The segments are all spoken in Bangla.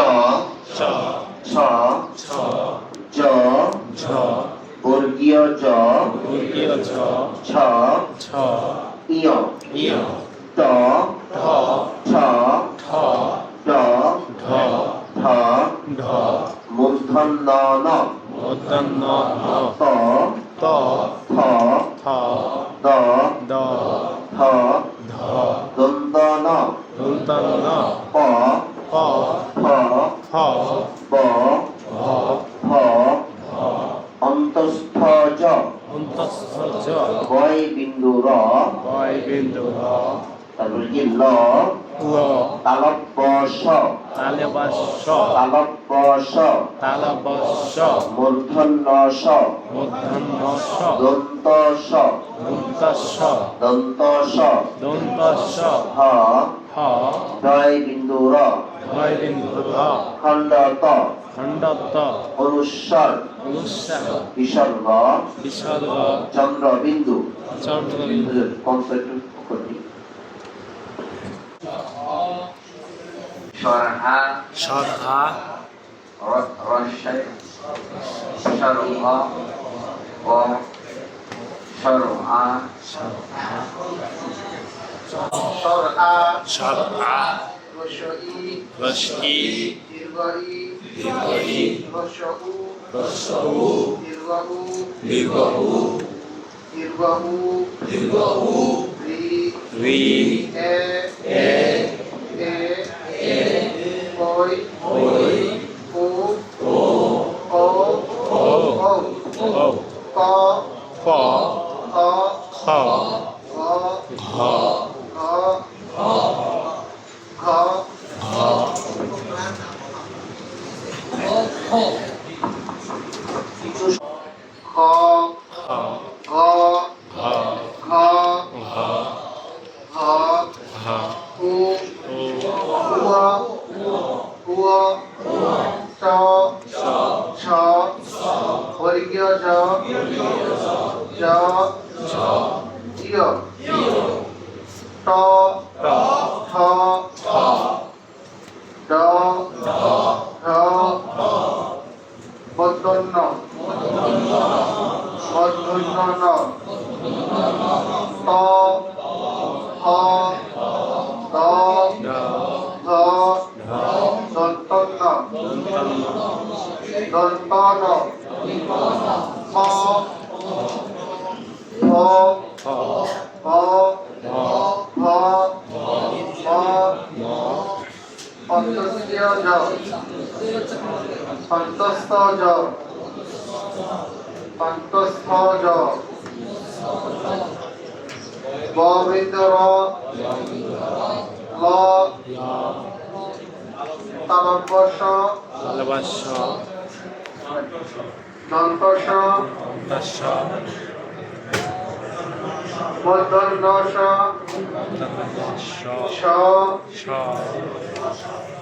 저, 저, 저, 저, 저, 저, 물기어 저, 물기어 저, 저, 저, 이어, 이어, 더, 더, 저, 더, 더, 더, 더, 더, 문턴 너, 너, 문턴 너, 너, 더, 더, 더, 더, 더, 더, ফ ব ভ ভ অন্তস্থ জ অন্তঃস্থ জ বয় বিন্দু র বয় বিন্দু র তারপর কি? ল। ল। তালব্য স তালবাস্য তালব্য স তালবস্য মূর্ধন্য স মধ্যাহ্ন স দন্ত স দন্ত স হ। হ। দয় বিন্দু র ভয় খণ্ড খণ্ডত অনুস্বর অনুসার। বিসর্গ বিসর্গ চন্দ্র চন্দ্রবিন্দু। কমপ্লিট করবি সরহা। সরহা। রসায়। সরহ। ও সরহা। সরহা। সরহা। وشئي وشئي إرضئي إرضئي وشأو وشأو إرضأو إرضأو إرضأو إرضأو ري ري إ إ إ إ أوي أوي أو أو أو أو أو قا قا قا قا قا 거, 거, 거, 거, 거, 거, 우, 우어, 우어, 저, 저, 버리겨져, 저, 저, মধ্যাহ্ন ত হ দ ধ দন্তান্ন দন্তন ম ভ ভ ভ ভ পন্তস্থ জ ববিন্দ র ল তালব্যস। ভালোবাস্য দন্তস। দাস্য মূর্ধন্যস স স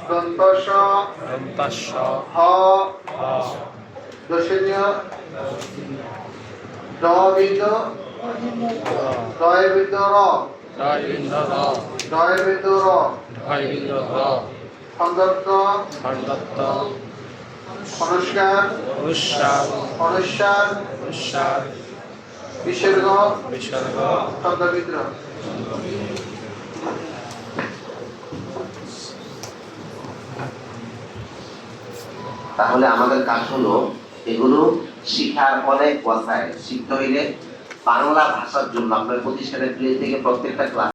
দন্তস। দন্তাস্য হ। হ। দশনীয় তাহলে আমাদের কাজ হলো এগুলো শিখার অনেক বসায় শিখতে হইলে বাংলা ভাষার জন্য আপনার প্রতিষ্ঠানের প্লেস থেকে প্রত্যেকটা ক্লাস